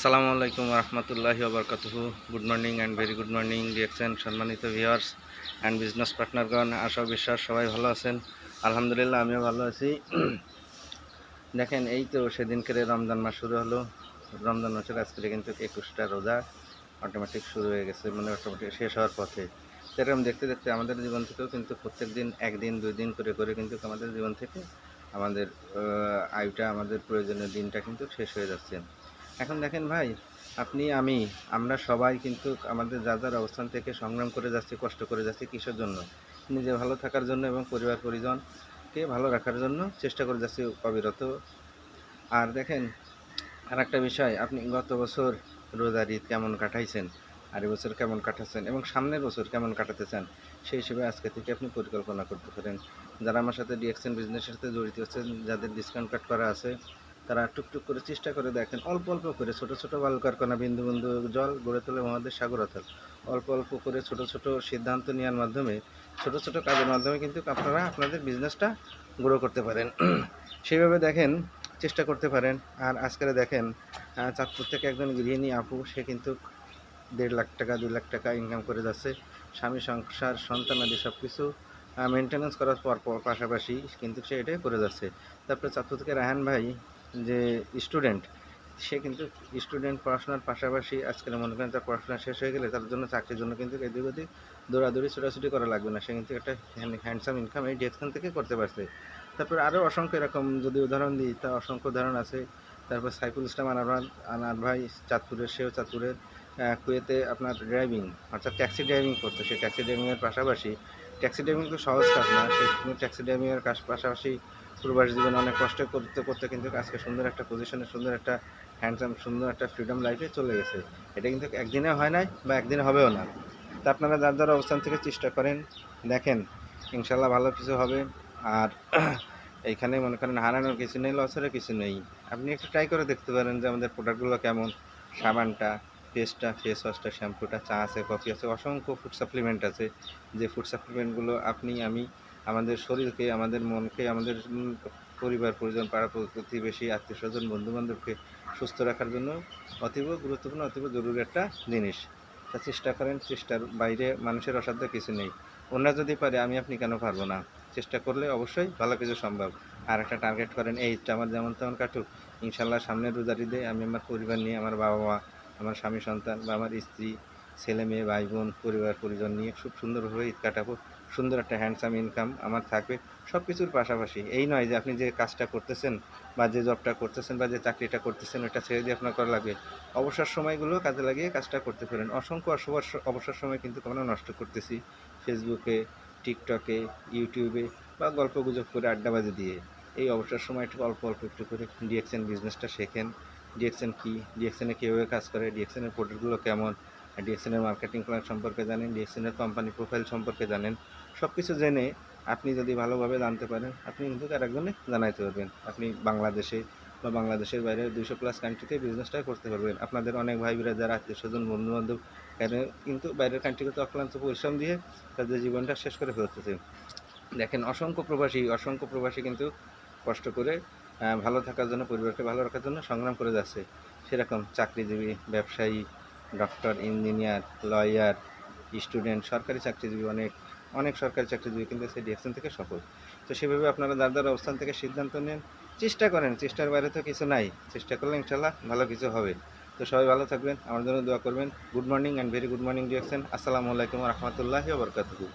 আসসালামু আলাইকুম রহমতুল্লাহি ওবরকাতুহ good morning and very good morning reaction সম্মানিত ভিউয়ার্স অ্যান্ড বিজনেস পার্টনারগণ আশা বিশ্বাস সবাই ভালো আছেন। আলহামদুলিল্লাহ, আমিও ভালো আছি। দেখেন, এই তো সেদিনকে রমজান মাস শুরু হলো। রমজান মাসের আজকে কিন্তু একুশটা রোজা অটোমেটিক শুরু হয়ে গেছে মানে অটোমেটিক শেষ হওয়ার পথে। তো এরকম দেখতে দেখতে আমাদের জীবন থেকেও কিন্তু প্রত্যেক দিন, একদিন, দুই দিন করে করে কিন্তু আমাদের জীবন থেকে আমাদের আয়ুটা, আমাদের প্রয়োজনীয় দিনটা কিন্তু শেষ হয়ে যাচ্ছে। এখন দেখেন ভাই, আপনি, আমি, আমরা সবাই কিন্তু আমাদের যা যার অবস্থান থেকে সংগ্রাম করে যাচ্ছি, কষ্ট করে যাচ্ছি কিসের জন্য? নিজে ভালো থাকার জন্য এবং পরিবার, পরিজনকে ভালো রাখার জন্য চেষ্টা করে যাচ্ছি অবিরত। আর দেখেন আর একটা বিষয়, আপনি গত বছর রোজার ঈদ কেমন কাটাইছেন? আর বছর কেমন কাটাচ্ছেন? এবং সামনের বছর কেমন কাটাতে চান সেই হিসেবে আজকে থেকে আপনি পরিকল্পনা করতে পারেন। যারা আমার সাথে ডিএক্সএন বিজনেসের সাথে জড়িত আছেন, যাদের ডিসকাউন্ট কাট করা আছে তারা টুকটুক করে চেষ্টা করে দেখেন, অল্প অল্প করে ছোট ছোট বাল কারখানা বিন্দু বিন্দু জল গড়ে তোলে মহাদেশ সাগর অথল। অল্প অল্প করে ছোট ছোট সিদ্ধান্ত নেওয়ার মাধ্যমে, ছোট ছোট কাজের মাধ্যমে কিন্তু আপনারা আপনাদের বিজনেসটা গ্রো করতে পারেন। সেইভাবে দেখেন, চেষ্টা করতে পারেন। আর আজকাল দেখেন চাঁদপুর থেকে একজন গৃহিণী আপু, সে কিন্তু দেড় লাখ টাকা, দুই লাখ টাকা ইনকাম করে যাচ্ছে। স্বামী, সংসার, সন্তান আদি সব কিছু মেনটেন্যান্স করার পর পাশাপাশি কিন্তু সে এটাই করে যাচ্ছে। তারপরে চাঁদপুর থেকে রাহান ভাই যে স্টুডেন্ট সে কিন্তু স্টুডেন্ট পড়াশোনার পাশাপাশি আজকাল মনে করেন তার পড়াশোনা শেষ হয়ে গেলে তার জন্য চাকরির জন্য কিন্তু এদিক ওদিক দৌড়াদৌড়ি, ছোটাছুটি করা লাগবে না। সে কিন্তু একটা হ্যান্ডসাম ইনকাম এই ডিএকশন থেকে করতে পারছে। তারপর আরও অসংখ্য এরকম যদি উদাহরণ দিই, তা অসংখ্য উদাহরণ আছে। তারপর সাইফুল ইসলাম আনার আনার ভাই চাঁদপুরের সেও চাঁদপুরের কুয়েতে আপনার ড্রাইভিং অর্থাৎ ট্যাক্সি ড্রাইভিং করতো সেই ট্যাক্সি ড্রাইভিংয়ের পাশাপাশি ট্যাক্সি ড্রাইভিং তো সহজ কাজ না। সে কিন্তু ট্যাক্সি ড্রাইভিংয়ের কাজ পাশাপাশি প্রবাস জীবনে অনেক কষ্ট করতে করতে কিন্তু আজকে সুন্দর একটা পজিশনে সুন্দর একটা হ্যান্ডসাম সুন্দর একটা ফ্রিডম লাইফে চলে গেছে। এটা কিন্তু একদিনে হয় নাই বা একদিনে হবেও না। তা আপনারা যার যার অবস্থান থেকে চেষ্টা করেন, দেখেন ইনশাল্লাহ ভালো কিছু হবে। আর এইখানে মনে করেন হারানোর কিছু নেই লসেরও কিছু নেই। আপনি একটু ট্রাই করে দেখতে পারেন যে আমাদের প্রোডাক্টগুলো কেমন, সাবানটা। পেস্টটা ফেস ওয়াশটা শ্যাম্পুটা চা আছে কফি আছে, অসংখ্য ফুড সাপ্লিমেন্ট আছে। যে ফুড সাপ্লিমেন্টগুলো আপনি, আমি, আমাদের শরীরকে, আমাদের মনকে, আমাদের পরিবার, পরিজন, পাড়া প্রতিবেশী আত্মীয় স্বজন বন্ধুবান্ধবকে সুস্থ রাখার জন্য অতীব গুরুত্বপূর্ণ, অতীব জরুরি একটা জিনিস। তা চেষ্টা করেন, চেষ্টার বাইরে মানুষের অসাধ্য কিছু নেই। ওনারা যদি পারে, আমি, আপনি কেন পারব না? চেষ্টা করলে অবশ্যই ভালো কিছু সম্ভব। আর একটা টার্গেট করেন এইটা আমার যেমন, তেমন কাটুক। ইনশাল্লাহ সামনের রোজার ঈদে আমি আমার পরিবার নিয়ে, আমার বাবা মা আমার স্বামী সন্তান বা আমার স্ত্রী, ছেলে মেয়ে, ভাই বোন, পরিবার, পরিজন নিয়ে খুব সুন্দরভাবে ঈদ কাটাবো। সুন্দর একটা হ্যান্ডসাম ইনকাম আমার থাকবে। সব কিছুর পাশাপাশি এই নয় যে আপনি যে কাজটা করতেছেন বা যে জবটা করতেছেন বা যে চাকরিটা করতেছেন ওটা ছেড়ে দিয়ে আপনার করা লাগবে। অবসর সময়গুলো কাজে লাগিয়ে কাজটা করতে পারেন। অসংখ্য অবসর অবসর সময় কিন্তু আমরা নষ্ট করতেছি। ফেসবুকে টিকটকে ইউটিউবে বা গল্প গুজব করে আড্ডাবাজি দিয়ে। এই অবসর সময় একটু অল্প অল্প একটু করে ডিএক্সএন বিজনেসটা শেখেন। ডিএক্সএন কী ডিএক্সএনে কীভাবে কাজ করে ডিএক্সএনের প্রোডাক্টগুলো কেমন ডিএক্সএনের মার্কেটিং প্ল্যান সম্পর্কে জানেন ডিএক্সএনের কোম্পানি প্রোফাইল সম্পর্কে জানেন সব কিছু জেনে আপনি যদি ভালোভাবে জানতে পারেন, আপনি কিন্তু আরেকজনে জানাইতে পারবেন। আপনি বাংলাদেশে বা বাংলাদেশের বাইরে দুইশো প্লাস কান্ট্রিতে বিজনেসটা করতে পারবেন। আপনাদের অনেক ভাই যারা আত্মীয় স্বজন বন্ধু বান্ধব কিন্তু বাইরের কান্ট্রিতে অক্লান্ত পরিশ্রম দিয়ে তাদের জীবনটা শেষ করে ফেলতেছে। দেখেন, অসংখ্য প্রবাসী অসংখ্য প্রবাসী কিন্তু কষ্ট করে ভালো থাকার জন্য, পরিবারকে ভালো রাখার জন্য সংগ্রাম করে যাচ্ছে। সেরকম চাকরিজীবী, ব্যবসায়ী, ডক্টর, ইঞ্জিনিয়ার, লয়ার, স্টুডেন্ট, সরকারি চাকরিজীবী, অনেক অনেক সরকারি চাকরিজীবী কিন্তু সেই ডিএকশন থেকে সফল। তো সেভাবে আপনারা যার যার অবস্থান থেকে সিদ্ধান্ত নেন, চেষ্টা করেন। চেষ্টার বাইরে তো কিছু নাই। চেষ্টা করলে ইনশাল্লাহ ভালো কিছু হবে। তো সবাই ভালো থাকবেন, আমার জন্য দোয়া করবেন। Good morning and very good morning ডিএকশন আসসালামু আলাইকুম রহমতুল্লাহি বরকাতুহু।